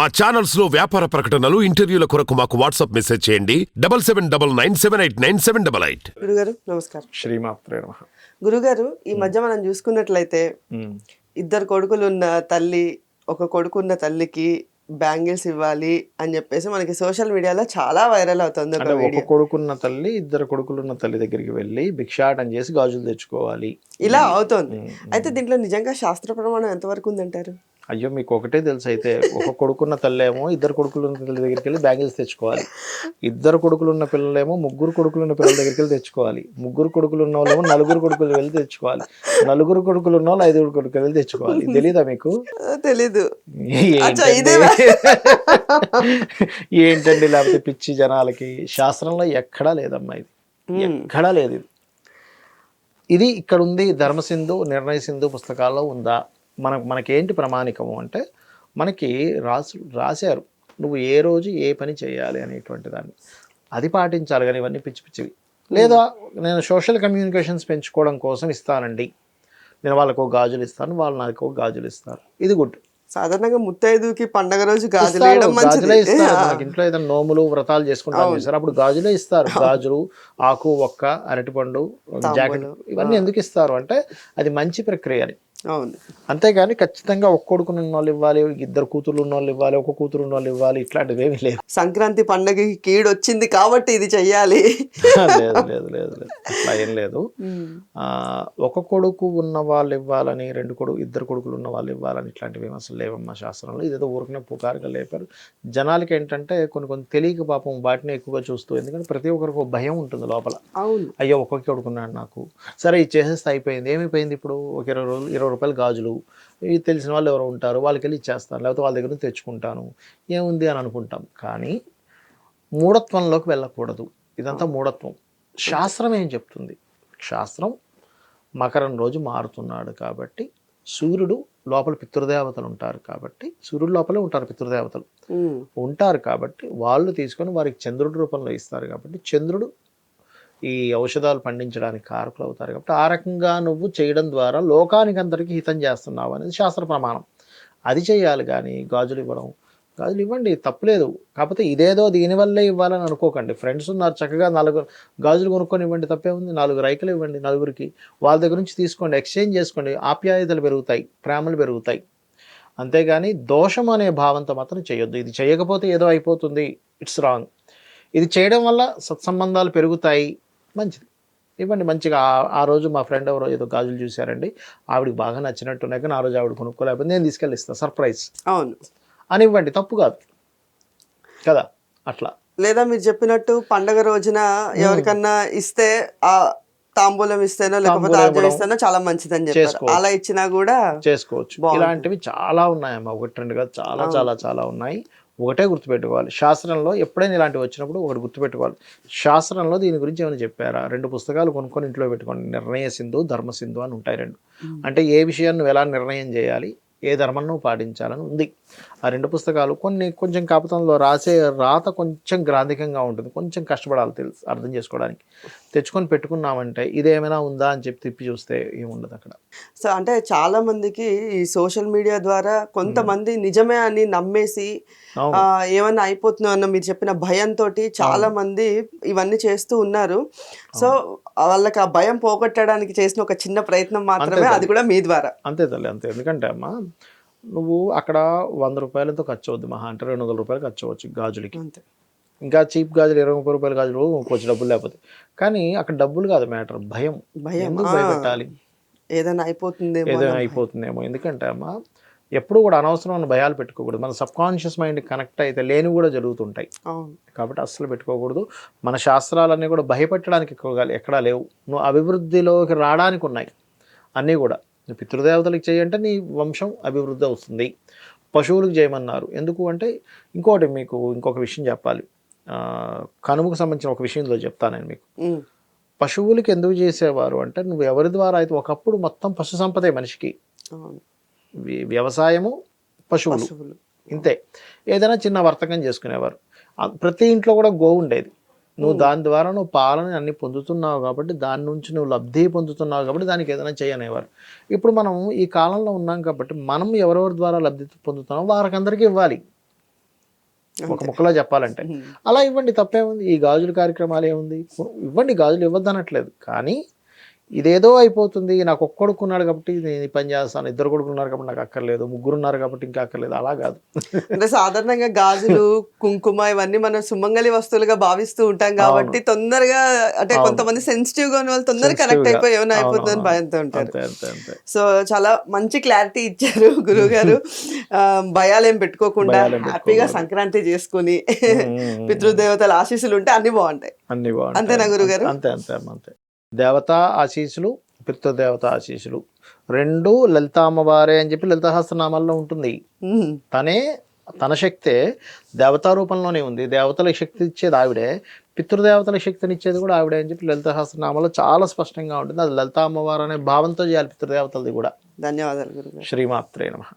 మా ఛానల్స్లో వ్యాపార ప్రకటనలు ఇంటర్వ్యూల కొరకు మాకు వాట్సాప్ మెసేజ్ చేయండి. Double seven double nine seven eight nine seven double eight. గురుగారు నమస్కారం. శ్రీమాత్రే నమః. గురుగారు ఈ మధ్య మనం చూసుకున్నట్లయితే ఉమ్. ఇద్దరు కొడుకులు ఉన్న తల్లి ఒక కొడుకు ఉన్న తల్లికి బ్యాంగిల్స్ ఇవ్వాలి అని చెప్పేసి మనకి సోషల్ మీడియాలో చాలా వైరల్ అవుతుంది ఒక అంటే ఒక వీడియో. కొడుకున్న తల్లి ఇద్దరు కొడుకులున్న తల్లి దగ్గరికి వెళ్ళి భిక్షాటం చేసి గాజులు తెచ్చుకోవాలి. ఇలా అవుతోంది. ఉమ్. అయితే దీంట్లో నిజంగా శాస్త్ర ప్రమాణం ఎంతవరకు ఉందంటారు? అయ్యో మీకు ఒకటే తెలుసు అయితే ఒక కొడుకున్న తల్లి ఏమో ఇద్దరు కొడుకులున్న తల్లి దగ్గరికి వెళ్ళి బ్యాంగిల్స్ తెచ్చుకోవాలి. ఇద్దరు కొడుకులున్న పిల్లలేమో ముగ్గురు కొడుకులున్న పిల్లల దగ్గరికి వెళ్ళి తెచ్చుకోవాలి. ముగ్గురు కొడుకులు ఉన్న వాళ్ళేమో నలుగురు కొడుకులు వెళ్ళి తెచ్చుకోవాలి. నలుగురు కొడుకులు ఉన్న వాళ్ళు ఐదుగురు కొడుకులు వెళ్ళి తెచ్చుకోవాలి. తెలీదా మీకు? తెలీదు. ఏంటండి? లేకపోతే పిచ్చి జనాలకి? శాస్త్రంలో ఎక్కడా లేదమ్మా ఇది. ఎక్కడా లేదు ఇది. ఇది ఇక్కడ ఉంది ధర్మసింధు నిర్ణయ సింధు పుస్తకాల్లో ఉందా? మన మనకేంటి ప్రమాణికము అంటే మనకి రాసు రాశారు నువ్వు ఏ రోజు ఏ పని చేయాలి అనేటువంటి దాన్ని. అది పాటించాలి కానీ ఇవన్నీ పిచ్చి పిచ్చివి. లేదా నేను సోషల్ కమ్యూనికేషన్స్ పెంచుకోవడం కోసం ఇస్తానండి. నేను వాళ్ళకు గాజులు ఇస్తాను వాళ్ళు నాకు గాజులు ఇస్తారు. ఇది గుడ్. సాధారణంగా ముత్తైదుకి పండగ రోజు గాజులు గాజులే ఇస్తారు. మనకి ఇంట్లో ఏదైనా నోములు వ్రతాలు చేసుకుంటాం చేస్తారు అప్పుడు గాజులే ఇస్తారు. గాజులు ఆకు ఒక్క అరటిపండు జాకెట్ ఇవన్నీ ఎందుకు ఇస్తారు అంటే అది మంచి ప్రక్రియ అని. అవును. అంతేగాని ఖచ్చితంగా ఒక కొడుకుని ఉన్న వాళ్ళు ఇవ్వాలి ఇద్దరు కూతుర్లు ఉన్న వాళ్ళు ఇవ్వాలి ఒక కూతురు ఉన్న వాళ్ళు ఇవ్వాలి ఇట్లాంటివి ఏమీ లేవు సంక్రాంతి పండగకి కీడు వచ్చింది కాబట్టి ఇది చెయ్యాలి. లేదు లేదు లేదు లేదు అట్లా ఏం లేదు. ఆ, ఒక కొడుకు ఉన్న వాళ్ళు ఇవ్వాలని రెండు కొడుకు ఇద్దరు కొడుకులు ఉన్న వాళ్ళు ఇవ్వాలని ఇట్లాంటివి ఏం అసలు లేవమ్మా శాస్త్రంలో. ఇదేదో ఊరికనే పుకారుగా లేపారు. జనాలకి ఏంటంటే కొన్ని కొన్ని తెలియక పాపం వాటిని ఎక్కువగా చూస్తూ ఎందుకంటే ప్రతి ఒక్కరికి ఒక భయం ఉంటుంది లోపల. అవును. అయ్యో ఒక్కొక్క కొడుకున్నాడు నాకు. సరే ఇది చేసేస్తే అయిపోయింది. ఏమైపోయింది ఇప్పుడు? ఒక ఇరవై రోజులు ఇరవై రూపాయలు గాజులు. ఇవి తెలిసిన వాళ్ళు ఎవరు ఉంటారు వాళ్ళకి వెళ్ళి ఇచ్చేస్తాను లేకపోతే వాళ్ళ దగ్గర నుంచి తెచ్చుకుంటాను. ఏముంది అని అనుకుంటాం. కానీ మూఢత్వంలోకి వెళ్ళకూడదు. ఇదంతా మూఢత్వం. శాస్త్రం ఏం చెప్తుంది? శాస్త్రం మకరం రోజు మారుతున్నాడు కాబట్టి సూర్యుడు లోపల పితృదేవతలు ఉంటారు కాబట్టి సూర్యుడు లోపలే ఉంటారు పితృదేవతలు. ఉంటారు కాబట్టి వాళ్ళు తీసుకొని వారికి చంద్రుడి రూపంలో ఇస్తారు కాబట్టి చంద్రుడు ఈ ఔషధాలు పండించడానికి కారకులు అవుతారు కాబట్టి ఆ రకంగా నువ్వు చేయడం ద్వారా లోకానికి అందరికీ హితం చేస్తున్నావు అనేది శాస్త్ర ప్రమాణం. అది చేయాలి కానీ గాజులు ఇవ్వడం గాజులు ఇవ్వండి తప్పులేదు. కాకపోతే ఇదేదో దీనివల్లే ఇవ్వాలని అనుకోకండి. ఫ్రెండ్స్ ఉన్నారు చక్కగా నలుగురు గాజులు కొనుక్కొని ఇవ్వండి తప్పే ఉంది. నాలుగు రైకలు ఇవ్వండి నలుగురికి. వాళ్ళ దగ్గర నుంచి తీసుకోండి ఎక్స్చేంజ్ చేసుకోండి. ఆప్యాయతలు పెరుగుతాయి ప్రేమలు పెరుగుతాయి. అంతేగాని దోషం అనే భావంతో మాత్రం చేయొద్దు. ఇది చేయకపోతే ఏదో అయిపోతుంది. ఇట్స్ రాంగ్ ఇది చేయడం వల్ల సత్సంబంధాలు పెరుగుతాయి. మంచిది. ఇవ్వండి మంచిగా ఆ- రోజు మా ఫ్రెండ్ ఎవరో ఏదో గాజులు చూశారండి. ఆవిడకి బాగా నచ్చినట్టున్నాయి కానీ ఆ రోజు ఆవిడ కొనుక్కోలేకపోతే నేను తీసుకెళ్ళి ఇస్తాను సర్ప్రైజ్. అవును. అని ఇవ్వండి తప్పు కాదు. కదా? అట్లా. లేదా మీరు చెప్పినట్టు పండగ రోజున ఎవరికన్నా ఇస్తే ఆ తాంబూలం ఇస్తేనో లేకపోతే ఆర్జం. ఇస్తేనో చాలా మంచిదని చెప్పారు. అలా ఇచ్చినా కూడా చేసుకోవచ్చు. ఇలాంటివి చాలా ఉన్నాయమ్మా ఒకటి రెండు కాదు చాలా చాలా చాలా ఉన్నాయి. ఒకటే గుర్తుపెట్టుకోవాలి. శాస్త్రంలో ఎప్పుడైనా ఇలాంటివి వచ్చినప్పుడు ఒకటి గుర్తుపెట్టుకోవాలి. శాస్త్రంలో దీని గురించి ఏమైనా చెప్పారా? రెండు పుస్తకాలు కొనుక్కొని ఇంట్లో పెట్టుకోండి. నిర్ణయ సింధు ధర్మ సింధు అని ఉంటాయి రెండు. అంటే ఏ విషయాన్ని ఎలా నిర్ణయం చేయాలి? ఏ ధర్మం నువ్వు పాటించాలని ఉంది. ఆ రెండు పుస్తకాలు కొన్ని కొంచెం కాపుతంలో రాసే రాత కొంచెం గ్రాంధికంగా ఉంటుంది. కొంచెం కష్టపడాలి తెలుసు అర్థం చేసుకోవడానికి. తెచ్చుకొని పెట్టుకున్నామంటే ఇదేమైనా ఉందా అని చెప్పి తిప్పి చూస్తే ఏముండదు అక్కడ. సో అంటే చాలా మందికి ఈ సోషల్ మీడియా ద్వారా కొంతమంది నిజమే అని నమ్మేసి ఏమన్నా అయిపోతుందో అన్న మీరు చెప్పిన భయంతో చాలా మంది ఇవన్నీ చేస్తూ ఉన్నారు. సో వాళ్ళకి ఆ భయం పోగొట్టడానికి చేసిన ఒక చిన్న ప్రయత్నం మాత్రమే అది కూడా మీ ద్వారా. అంతే తల్లి అంతే. ఎందుకంటే అమ్మా నువ్వు అక్కడ వంద రూపాయలతో ఖర్చు అవుద్ది మహా అంటే రెండు వందల రూపాయలు ఖర్చు అవ్వచ్చు గాజులకి. అంతే. ఇంకా చీప్ గాజులు ఇరవై ముప్పై రూపాయల గాజులు కొంచెం డబ్బులు లేకపోతే. కానీ అక్కడ డబ్బులు కాదు మ్యాటర్ భయం. భయం. భయపెట్టాలి? ఏదైనా అయిపోతుందేమో ఏదైనా. అయిపోతుందేమో. ఎందుకంటే అమ్మా ఎప్పుడు కూడా అనవసరమైన భయాలు పెట్టుకోకూడదు. మన సబ్ కాన్షియస్ మైండ్ కనెక్ట్ అయితే లేని కూడా జరుగుతుంటాయి. కాబట్టి అస్సలు పెట్టుకోకూడదు. మన శాస్త్రాలన్నీ కూడా భయపెట్టడానికి ఎక్కువగా ఎక్కడా లేవు. నువ్వు అభివృద్ధిలోకి రావడానికి ఉన్నాయి. అన్నీ కూడా. నువ్వు పితృదేవతలకు చేయంటే నీ వంశం అభివృద్ధి అవుతుంది. పశువులకు చేయమన్నారు. ఎందుకు అంటే ఇంకోటి మీకు ఇంకొక విషయం చెప్పాలి. కనుమకు సంబంధించిన ఒక విషయంలో చెప్తాను నేను మీకు. పశువులకి ఎందుకు చేసేవారు అంటే నువ్వు ఎవరి ద్వారా అయితే ఒకప్పుడు మొత్తం పశు సంపదే మనిషికి. వ్యవసాయము పశువులు. ఇంతే. ఏదైనా చిన్న వర్తకం చేసుకునేవారు. ప్రతి ఇంట్లో కూడా గోవు ఉండేది. నువ్వు దాని ద్వారా నువ్వు పాలన అన్ని పొందుతున్నావు కాబట్టి దాని నుంచి నువ్వు లబ్ధి పొందుతున్నావు కాబట్టి దానికి ఏదైనా చేయనేవారు. ఇప్పుడు మనం ఈ కాలంలో ఉన్నాం కాబట్టి మనం ఎవరెవరి ద్వారా లబ్ధి పొందుతున్నాం వారికి అందరికీ ఇవ్వాలి. ఒక ముక్కలో చెప్పాలంటే. అలా ఇవ్వండి తప్పేముంది? ఈ గాజుల కార్యక్రమాలు ఏముంది? ఇవ్వండి గాజులు ఇవ్వద్దు అనట్లేదు కానీ ఇదేదో అయిపోతుంది నాకు ఒక్క కొడుకున్నాడు కాబట్టి నేను పని చేస్తాను ఇద్దరు కొడుకున్నారు కాబట్టి నాకు అక్కర్లేదు ముగ్గురు ఉన్నారు కాబట్టి ఇంకా అక్కర్లేదు అలా కాదు. అంటే సాధారణంగా గాజులు కుంకుమ ఇవన్నీ మనం సుమంగళి వస్తువులుగా భావిస్తూ ఉంటాం కాబట్టి తొందరగా అంటే కొంతమంది సెన్సిటివ్గా ఉన్న వాళ్ళు తొందరగా కనెక్ట్. అయిపోయి ఏమైనా అయిపోతుందని భయంతో ఉంటారు. అంతే అంతే అంతే. సో చాలా మంచి క్లారిటీ ఇచ్చారు గురువు గారు భయాలేం పెట్టుకోకుండా భయాలేం హ్యాపీగా సంక్రాంతి చేసుకుని. పితృదేవతల ఆశీస్సులు ఉంటే అన్ని బాగుంటాయి. అన్ని బాగుంటాయి. అంతేనా గురుగారు? అంతే అంతే అంతే. దేవతా ఆశీస్సులు పితృదేవత ఆశీస్సులు. రెండు లలిత అమ్మవారే అని చెప్పి లలిత సహస్రనామాల్లో ఉంటుంది. తనే తన శక్తే దేవతా రూపంలోనే ఉంది. దేవతలకు శక్తి ఇచ్చేది ఆవిడే. పితృదేవతల శక్తిని ఇచ్చేది కూడా ఆవిడే అని చెప్పి లలిత సహస్రనామాలో చాలా స్పష్టంగా ఉంటుంది. అది లలిత అమ్మవారు అనే భావంతో చేయాలి పితృదేవతలది కూడా. ధన్యవాదాలు శ్రీమాత్రే నమ.